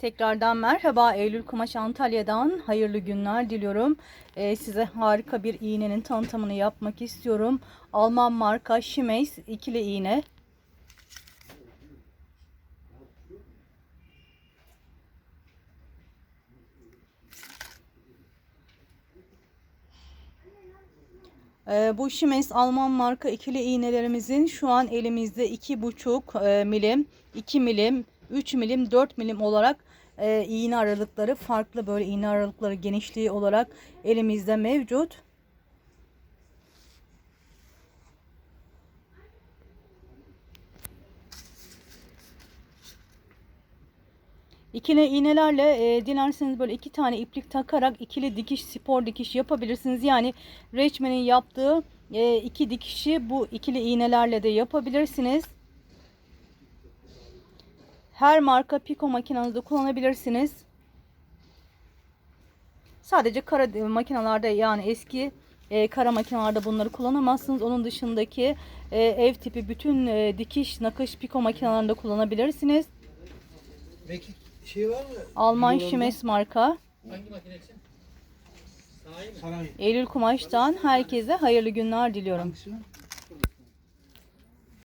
Tekrardan merhaba Eylül Kumaş Antalya'dan hayırlı günler diliyorum. Ee, size harika bir iğnenin tanıtımını yapmak istiyorum. Alman marka Shimeis ikili iğne. Ee, bu Shimeis Alman marka ikili iğnelerimizin şu an elimizde 2,5 e, milim, 2 milim, 3 milim, 4 milim olarak e, iğne aralıkları farklı böyle iğne aralıkları genişliği olarak elimizde mevcut. İkili iğnelerle e, dilerseniz böyle iki tane iplik takarak ikili dikiş, spor dikiş yapabilirsiniz. Yani reçmenin yaptığı e, iki dikişi bu ikili iğnelerle de yapabilirsiniz. Her marka piko makinenizde kullanabilirsiniz. Sadece kara makinalarda yani eski e, kara makinalarda bunları kullanamazsınız. Onun dışındaki e, ev tipi bütün e, dikiş, nakış, piko makinelerinde kullanabilirsiniz. Peki şey var mı? Alman? Shimes marka. Hangi makine için? Sanayi mi? Sanayi. Eylül Kumaş'tan herkese hayırlı günler diliyorum. Hangisi?